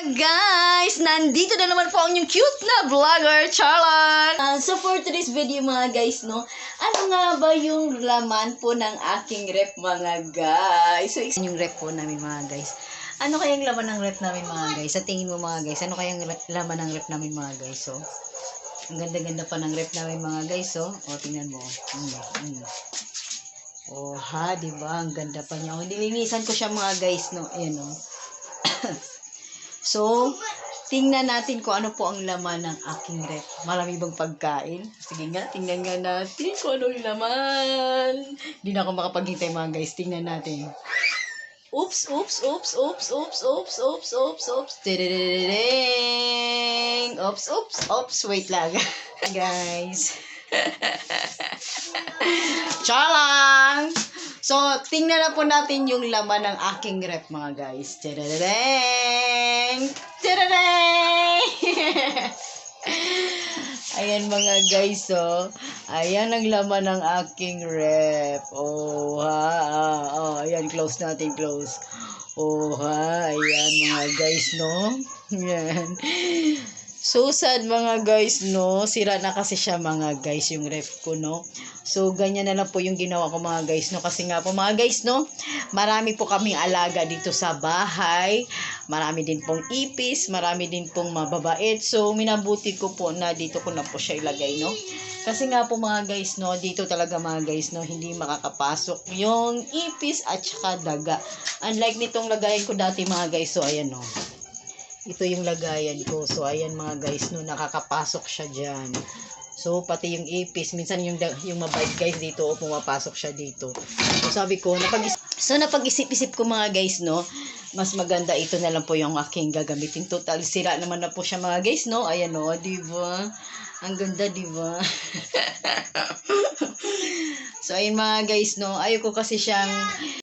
Guys, nandito na naman po ang inyong cute na vlogger, Charlotte! Ah, so for today's video mga guys, no, ano nga ba yung laman po ng aking rep mga guys? So, yung rep po namin mga guys. Ano kayang laman ng rep namin mga guys? Sa tingin mo mga guys, ano kayang laman ng rep namin mga guys? So, ang ganda-ganda pa ng rep namin mga guys, so. O, tingnan mo. Mm, mm. Oh, ha, di ba? Ang ganda pa niya. Oh, nilinisan ko siya mga guys, no. Ayan, oh. so, tingnan natin kung ano po ang laman ng aking rep. Marami bang pagkain? Sige nga, tingnan nga natin kung ano yung laman. Hindi na ako makapaghintay mga guys. Tingnan natin. Oops, oops, oops, oops, oops, oops, oops, oops, oops. Tididididing. Oops, oops, oops. Wait lang. guys. Chalang! So, tingnan na po natin yung laman ng aking rep, mga guys. Tadadadang! Tadadang! Ayan mga guys, oh. Ayan ang laman ng aking rep. Oh, ha. Oh, ayan, close natin, close. Oh, ha. Ayan mga guys, no? Ayan. So sad mga guys, no? Sira na kasi siya mga guys, yung ref ko, no? So, ganyan na lang po yung ginawa ko mga guys, no? Kasi nga po mga guys, no? Marami po kaming alaga dito sa bahay. Marami din pong ipis, marami din pong mababait. So, minabuti ko po na dito ko na po siya ilagay, no? Kasi nga po mga guys, no? Dito talaga mga guys, no? Hindi makakapasok yung ipis at saka daga. Unlike nitong lagayan ko dati mga guys, so ayan, no? Ito yung lagayan ko. So, ayan mga guys, no, nakakapasok siya dyan. So, pati yung ipis, minsan yung, yung mabait guys dito, o pumapasok siya dito. So, sabi ko, napag so, napag-isip-isip ko mga guys, no, mas maganda ito na lang po yung aking gagamitin. Total, sira naman na po siya mga guys, no? Ayan, no, di ba? Ang ganda, di ba? so, ayun mga guys, no, ayoko kasi siyang,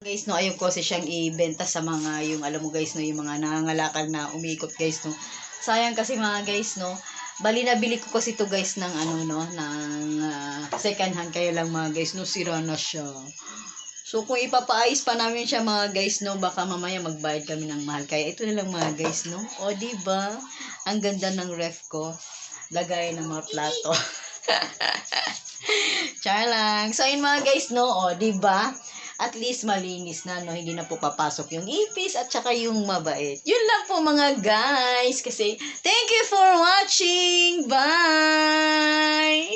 guys, no, ayoko kasi siyang ibenta sa mga, yung, alam mo guys, no, yung mga nangangalakal na umikot guys, no. Sayang kasi mga guys, no, Bali nabili ko kasi to guys ng ano no, ng ah, second hand kayo lang mga guys, no sira na siya. So kung ipapaayos pa namin siya mga guys, no, baka mamaya magbayad kami ng mahal. Kaya ito na lang mga guys, no. O ba? Ang ganda ng ref ko. Lagay ng mga plato. Char lang. So ayun mga guys, no, o ba? At least malinis na, no? Hindi na po papasok yung ipis at saka yung mabait. Yun lang po mga guys. Kasi, thank you for watching. Bye!